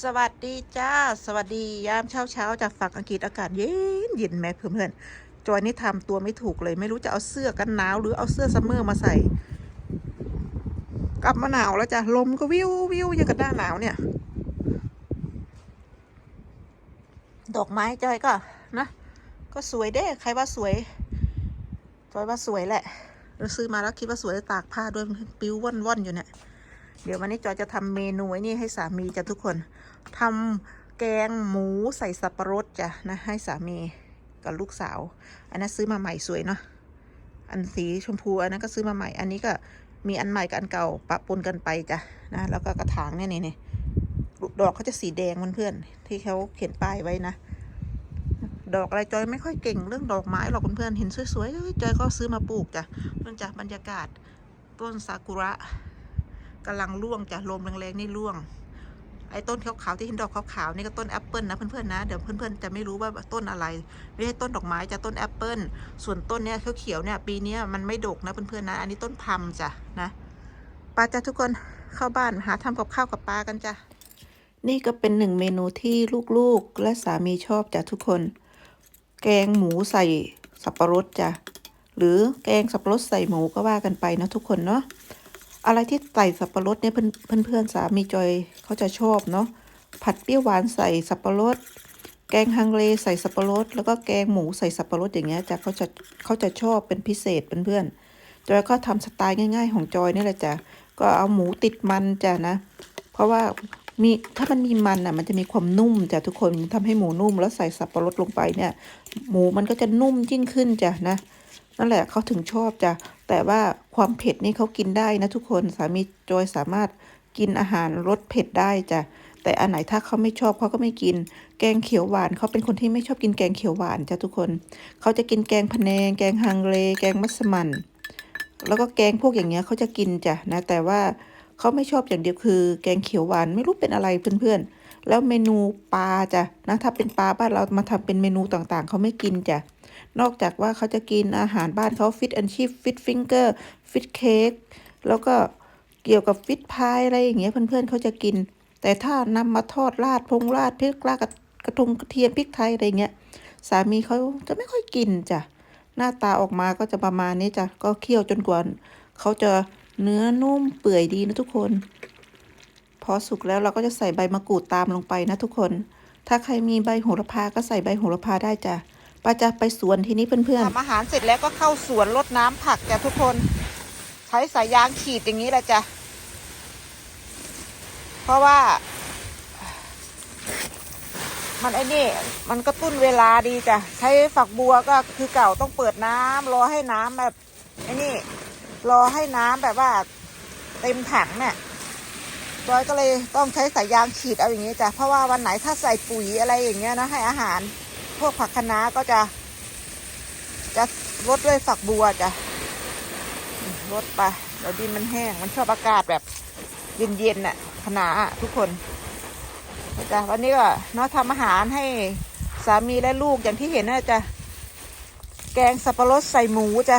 สวัสดีจ้า สวัสดียามเช้าเช้าจากฝั่งอังกฤษอากาศเย็นเย็นแม่เพื่อนๆจอยนี่ทำตัวไม่ถูกเลยไม่รู้จะเอาเสื้อกันหนาว หรือเอาเสื้อซัมเมอร์มาใส่ กลับมาหนาวแล้วจ้ะลมก็วิววิวย่างกับหน้าหนาวเนี่ย ดอกไม้จอยก็นะ ก็สวยเด้ใครว่าสวยจอยว่าสวยแหละเราซื้อมาแล้วคิดว่าสวยตากผ้าด้วยปิ้วว่อนๆอยู่เนี่ย เดี๋ยววันนี้จอยจะทำเมนูไอ้นี่ให้สามีจ้ะทุกคนทำแกงหมูใส่สับปะรดจ้ะนะให้สามีกับลูกสาว อันนั้นซื้อมาใหม่สวยเนาะ อันสีชมพูอันนั้นก็ซื้อมาใหม่ อันนี้ก็มีอันใหม่กับอันเก่าปะปนกันไปจ้ะนะ แล้วก็กระถางเนี่ยนี่นี่ดอกเขาจะสีแดงเพื่อนๆที่เขาเขียนป้ายไว้นะ ดอกอะไรจอยไม่ค่อยเก่งเรื่องดอกไม้หรอกเพื่อนๆเห็นสวยๆจอยก็ซื้อมาปลูกจ้ะเพื่อนจ้ะบรรยากาศต้นซากุระ กำลังร่วงจ้ะลมแรงๆนี่ร่วง ไอ้ต้นขาวๆที่เห็นดอกขาวๆนี่ก็ต้นแอปเปิลนะเพื่อนๆนะเดี๋ยวเพื่อนๆจะไม่รู้ว่าต้นอะไรไม่ใช่ต้นดอกไม้จะต้นแอปเปิลส่วนต้นเนี้ยเขียวๆเนี่ยปีนี้มันไม่ดกนะเพื่อนๆนะ อันนี้ต้นพัมจ้ะนะปลาจ้ะทุกคนเข้าบ้านหาทำกับข้าวกับปลากันจ้ะนี่ก็เป็นหนึ่งเมนูที่ลูกๆและสามีชอบจ้ะทุกคน แกงหมูใส่สับปะรดจ้ะหรือแกงสับปะรดใส่หมูก็ว่ากันไปนะทุกคนเนาะ อะไรที่ใส่สับปะรดเนี่ยเพื่อนเพื่อนสามีจอยเขาจะชอบเนาะผัดเปรี้ยวหวานใส่สับปะรด แกงฮังเลใส่สับปะรด แล้วก็แกงหมูใส่สับปะรดอย่างเงี้ยจ้ะเขาจะเขาจะชอบเป็นพิเศษเพื่อนๆจอยก็ทำสไตล์ง่าย ๆ ของจอยนี่แหละจ้ะก็เอาหมูติดมันจ้ะนะ เพราะว่ามีถ้ามันมีมันอะมันจะมีความนุ่มจ้ะทุกคนทำให้หมูนุ่มแล้วใส่สับปะรดลงไปเนี่ย หมูมันก็จะนุ่มยิ่งขึ้นจ้ะนะ นั่นแหละเขาถึงชอบจ้ะแต่ว่าความเผ็ดนี่เขากินได้นะทุกคนสามีจอยสามารถกินอาหารรสเผ็ดได้จ้ะแต่อันไหนถ้าเขาไม่ชอบเขาก็ไม่กิน แกงเขียวหวานเขาเป็นคนที่ไม่ชอบกินแกงเขียวหวานจ้ะทุกคน เขาจะกินแกงพะแนง แกงฮังเล แกงมัสมั่นแล้วก็แกงพวกอย่างเงี้ยเขาจะกินจ้ะนะ แต่ว่าเขาไม่ชอบอย่างเดียวคือ แกงเขียวหวานไม่รู้เป็นอะไรเพื่อนๆ แล้วเมนูปลาจ้ะนะถ้าเป็นปลาบ้านเรามาทำเป็นเมนูต่างๆ เขาไม่กินจ้ะ นอกจากว่าเขาจะกินอาหารบ้านเขาฟิตแอนชิฟฟิตฟิงเกอร์ฟิตเค้กแล้วก็เกี่ยวกับฟิตพายอะไรอย่างเงี้ยเพื่อนๆเขาจะกิน แต่ถ้านำมาทอดราดพงราดพริกราดกกระทงกระเทียมพริกไทยอะไรเงี้ยสามีเขาจะไม่ค่อยกินจ้ะหน้าตาออกมาก็จะประมาณนี้จ้ะก็เคี่ยวจนกว่าเขาจะเนื้อนุ่มเปื่อยดีนะทุกคน พอสุกแล้วเราก็จะใส่ใบมะกรูดตามลงไปนะทุกคน ถ้าใครมีใบโหระพาก็ใส่ใบโหระพาได้จ้ะ ป้าจะไปสวนที่นี้เพื่อนๆทำอาหารเสร็จแล้วก็เข้าสวนรดน้ำผักจ้ะทุกคน ใช้สายยางขีดอย่างนี้แหละจ้ะเพราะว่า มันไอ้นี่ มันกระตุ้นเวลาดีจ้ะใช้ฝักบัวก็คือเก่าต้องเปิดน้ำรอให้น้ำแบบไอ้นี่ รอให้น้ำแบบว่า เต็มถังเนี่ยจอยก็เลยต้องใช้สายยางฉีดเอาอย่างนี้จ้ะเพราะว่าวันไหนถ้าใส่ปุ๋ยอะไรอย่างเงี้ยนะให้อาหาร วกผักคะน้าก็จะ จะรดด้วยฝักบัวจ้ะรดไปเดี๋ยวดินมันแห้ง มันชอบอากาศแบบ เย็นๆน่ะคะน้าทุกคนจ้ะวันนี้ก็เนาะทำอาหารให้สามีและลูกอย่างที่เห็นน่ะจ้ะแกงสับปะรดใส่หมูจ้ะ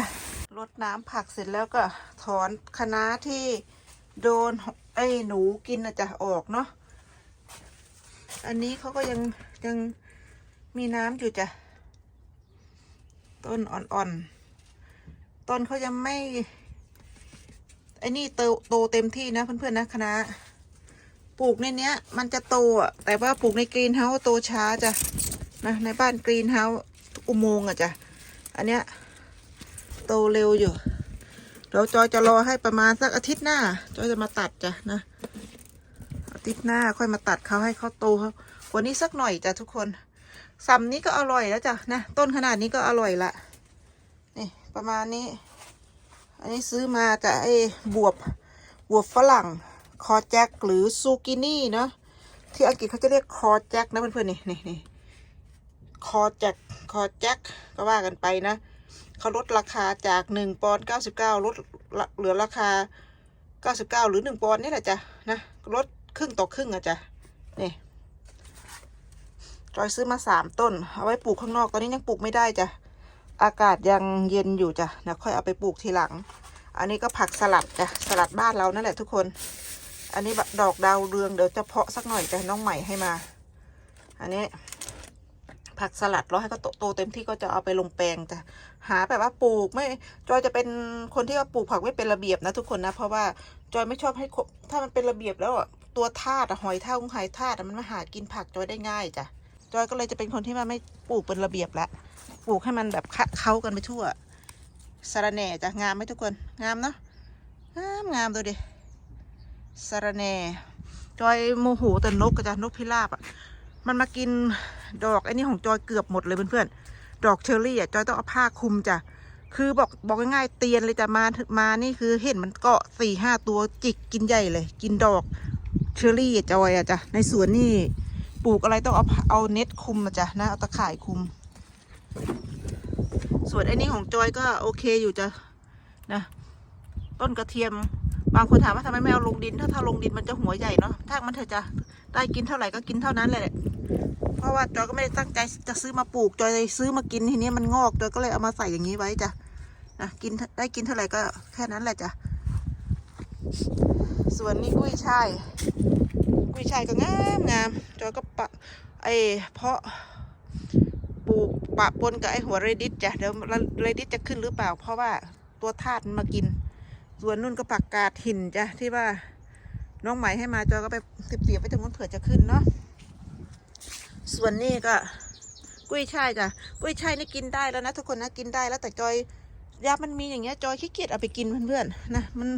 รดน้ำผักเสร็จแล้วก็ถอนคะน้าที่โดนไอ้หนูกินนะจ้ะออกเนาะอันนี้เขาก็ยังยัง มีน้ำอยู่จ้ะ ต้นอ่อนๆ ต้นเขายังไม่ไอ้นี่โตโตเต็มที่นะเพื่อนๆนะคณะปลูกในเนี้ย มันจะโตอะ แต่ว่าปลูกในกรีนเฮาส์โตช้าจ้ะนะในบ้านกรีนเฮาส์อุโมงค์อะจ้ะ อันเนี้ยโตเร็วอยู่ เดี๋ยวจอยจะรอให้ประมาณสักอาทิตย์หน้า จอยจะมาตัดจ้ะนะ อาทิตย์หน้าค่อยมาตัดเขาให้เขาโตเขาว่านี้สักหน่อยจ้ะทุกคน ซัมนี้ก็อร่อยแล้วจ้ะนะต้นขนาดนี้ก็อร่อยละนี่ประมาณนี้ อันนี้ซื้อมาจากไอ้บวบบวบฝรั่งคอแจ็คหรือซูกินี่เนาะที่อังกฤษเขาจะเรียกคอแจ็คนะเพื่อนๆนี่นี่นี่คอแจ็คคอแจ็คก็ว่ากันไปนะเขาลดราคาจากหนึ่งปอนด์เก้าสิบเก้าลดเหลือราคาเก้าสิบเก้าหรือหนึ่งปอนด์นี่แหละจ้ะนะลดครึ่งต่อครึ่งอะจ้ะนี่ จอยซื้อมาสามต้น เอาไว้ปลูกข้างนอก ตอนนี้ยังปลูกไม่ได้จ้ะ อากาศยังเย็นอยู่จ้ะเดี๋ยวค่อยเอาไปปลูกทีหลัง อันนี้ก็ผักสลัดจ้ะ สลัดบ้านเรานั่นแหละทุกคน อันนี้แบบดอกดาวเรืองเดี๋ยวจะเพาะสักหน่อยจะน้องใหม่ให้มา อันนี้ ผักสลัดแล้วให้ก็โตโตเต็มที่ก็จะเอาไปลงแปลงจ้ะ หาแบบว่าปลูกไม่ จอยจะเป็นคนที่ว่าปลูกผักไม่เป็นระเบียบนะทุกคนนะ เพราะว่าจอยไม่ชอบให้ถ้ามันเป็นระเบียบแล้วอะตัวธาตุหอยทากหอยทาตุอะมันมาหากินผักจอยได้ง่ายจ้ะ จอยก็เลยจะเป็นคนที่ว่าไม่ปลูกเป็นระเบียบละปลูกให้มันแบบคะเข้ากันไปทั่วสาระแหน่จะงามไหมทุกคนงามเนาะงามงามดูดิสาระแหน่จอยโมโหแต่นกกะจ้ะนกพิราบอะมันมากินดอกไอ้นี่ของจอยเกือบหมดเลยเพื่อนๆดอกเชอร์รี่อะจอยต้องเอาผ้าคลุมจ้ะคือบอกบอกง่ายๆเตียนเลยจ้ะมามานี่คือเห็นมันเกาะสี่ห้าตัวจิกกินใหญ่เลย กินดอกเชอร์รี่จอยอะจ้ะในสวนนี่ ปลูกอะไรต้องเอาเอาเน็ตคุมอะจ้ะนะเอาตะข่ายคุม ส่วนไอ้นี่ของจอยก็โอเคอยู่จ้ะนะ ต้นกระเทียม บางคนถามว่าทำไมไม่เอาลงดิน ถ้าถ้าลงดินมันจะหัวใหญ่เนาะถ้ามันเถอะจ้ะได้กินเท่าไหร่ก็กินเท่านั้นแหละเพราะว่าจอยก็ไม่ได้ตั้งใจจะซื้อมาปลูกจอยเลยซื้อมากินทีนี้มันงอกจอยก็เลยเอามาใส่อย่างนี้ไว้จ้ะนะกินได้กินเท่าไหร่ก็แค่นั้นแหละจ้ะส่วนนี้กุ้ยช่าย กุยช่ายก็งามงามจอยก็ปะไอเพาะปลูกปะปนกับไอหัวเรดิสจ้ะเดี๋ยวเรดิสจะขึ้นหรือเปล่า เพราะว่าตัวทาสมันมากิน ส่วนนุ่นก็ผักกาดหินจ้ะที่ว่าน้องใหม่ให้มาจอยก็ไปเสียบไปตรงนู้นเผื่อจะขึ้นเนาะส่วนนี้ก็กุ้ยช่ายจ้ะกุ้ยช่ายนี่กินได้แล้วนะทุกคนนะกินได้แล้วแต่จอยยามันมีอย่างเงี้ยจอยขี้เกียจเอาไปกินเพื่อนๆนะมัน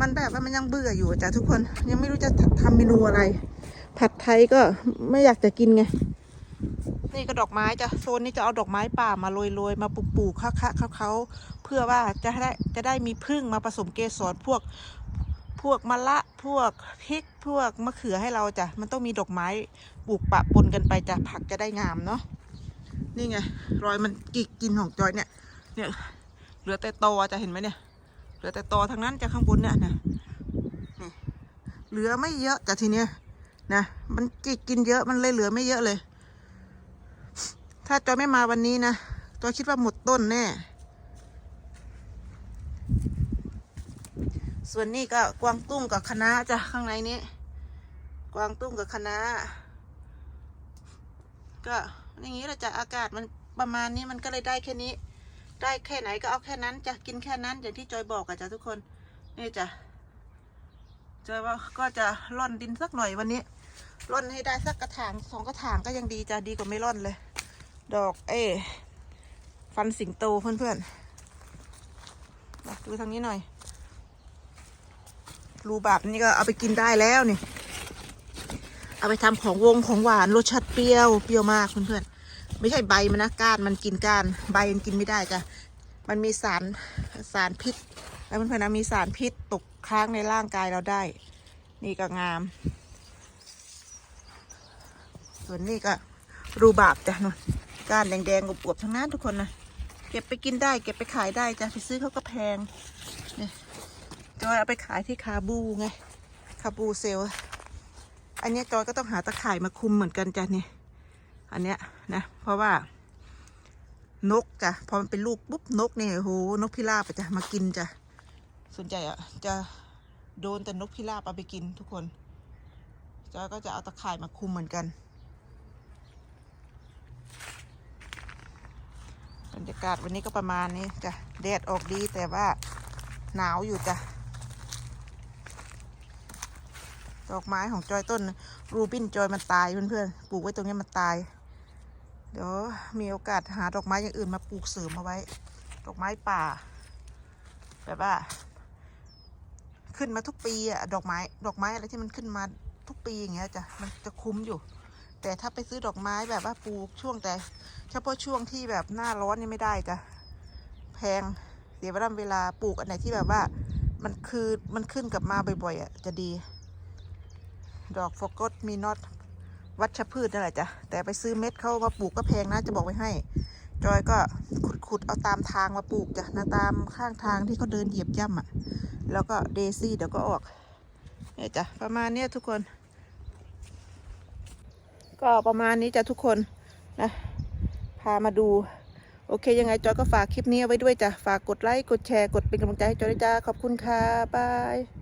มันแบบว่ามันยังเบื่ออยู่จ้ะทุกคนยังไม่รู้จะทำเมนูอะไร ผัดไทยก็ไม่อยากจะกินไง นี่ก็ดอกไม้จ้ะโซนนี้จะเอาดอกไม้ป่ามาโรยๆมาปลูกๆคะๆเขาเขาเพื่อว่าจะได้จะได้มีพึ่งมาผสมเกสรพวกพวกมะละพวกพริกพวกมะเขือให้เราจ้ะมันต้องมีดอกไม้ปลูกปะปนกันไปจ้ะผักจะได้งามเนาะนี่ไงรอยมันกิกกินของจอยเนี่ยเนี่ยเหลือแต่ตจะเห็นไหมเนี่ย เหลือแต่ตอทั้งนั้นจะข้างบนเนี่ยนะนี่เหลือไม่เยอะจ้ะทีเนี้ยนะมันกิกกินเยอะมันเลยเหลือไม่เยอะเลย ถ้าจอยไม่มาวันนี้นะจอยคิดว่าหมดต้นแน่ ส่วนนี้ก็กวางตุ้งกับคณะจ้ะข้างในนี้ กวางตุ้งกับคณะก็อย่างนี้แหละจ้ะอากาศมันประมาณนี้มันก็เลยได้แค่นี้ ได้แค่ไหนก็เอาแค่นั้นจะกินแค่นั้นอย่างที่จอยบอกอะจ้ะทุกคน นี่จ้ะจอยว่าก็จะร่อนดินสักหน่อยวันนี้ร่อนให้ได้สักกระถางสองกระถางก็ยังดีจ้ะดีกว่าไม่ร่อนเลย ดอกเอฟันสิงโตเพื่อนๆมาดูทางนี้หน่อยรูบาบนี่ก็เอาไปกินได้แล้วนี่ เอาไปทำของวงของหวานรสชาติเปรี้ยวเปรี้ยวมากเพื่อนๆ ไม่ใช่ใบมันนะก้านมันกินก้าน ใบมันกินไม่ได้จ้ะมันมีสารสารพิษ แล้วเพื่อนๆนะมีสารพิษตกค้างในร่างกายเราได้ นี่ก็งาม ส่วนนี้ก็รูบาบจ้ะนู่นก้านแดงๆกรวบๆทั้งนั้นทุกคนนะเก็บไปกินได้ เก็บไปขายได้จ้ะไปซื้อเขาก็แพงนี่จอยเอาไปขายที่คาบูไงคาบูเซลอันนี้จอยก็ต้องหาตะข่ายมาคุมเหมือนกันจ้ะเนี่ย อันเนี้ยนะ เพราะว่านกจ้ะพอมันเป็นลูกปุ๊บนกเนี่ยโหนกพิราบจ้ะมากินจ้ะสนใจอะจะโดนแต่นกพิราบเอาไปกินทุกคนจอยก็จะเอาตะข่ายมาคุมเหมือนกันบรรยากาศวันนี้ก็ประมาณนี้จ้ะแดดออกดีแต่ว่าหนาวอยู่จ้ะดอกไม้ของจอยต้นรูบินจอยมันตายเพื่อนๆปลูกไว้ตรงนี้มันตาย เดี๋ยวมีโอกาสหาดอกไม้อย่างอื่นมาปลูกเสริมเอาไว้ ดอกไม้ป่า แบบว่า ขึ้นมาทุกปีอะดอกไม้ ดอกไม้อะไรที่มันขึ้นมาทุกปีอย่างเงี้ยจ้ะมันจะคุ้มอยู่ แต่ถ้าไปซื้อดอกไม้แบบว่าปลูกช่วงแต่ เฉพาะช่วงที่แบบหน้าร้อนนี่ไม่ได้จ้ะแพงเสียเวลาเวลาปลูกอันไหนที่แบบว่า มันคือมันขึ้นกลับมาบ่อยๆอะจะดี ดอกโฟกตมีน็อต วัชพืชนั่นแหละจ้ะแต่ไปซื้อเม็ดเขามาปลูกก็แพงนะจะบอกไว้ให้ จอยก็ขุดๆเอาตามทางมาปลูกจ้ะนะตามข้างทางที่เขาเดินเหยียบย่ำอะ แล้วก็เดซี่เดี๋ยวก็ออกเนี่ยจ้ะประมาณเนี้ยทุกคน ก็ประมาณนี้จ้ะทุกคนนะพามาดู โอเคยังไงจอยก็ฝากคลิปนี้เอาไว้ด้วยจ้ะฝากกดไลค์กดแชร์กดเป็นกำลังใจให้จอยด้วยจ้าขอบคุณค่ะบาย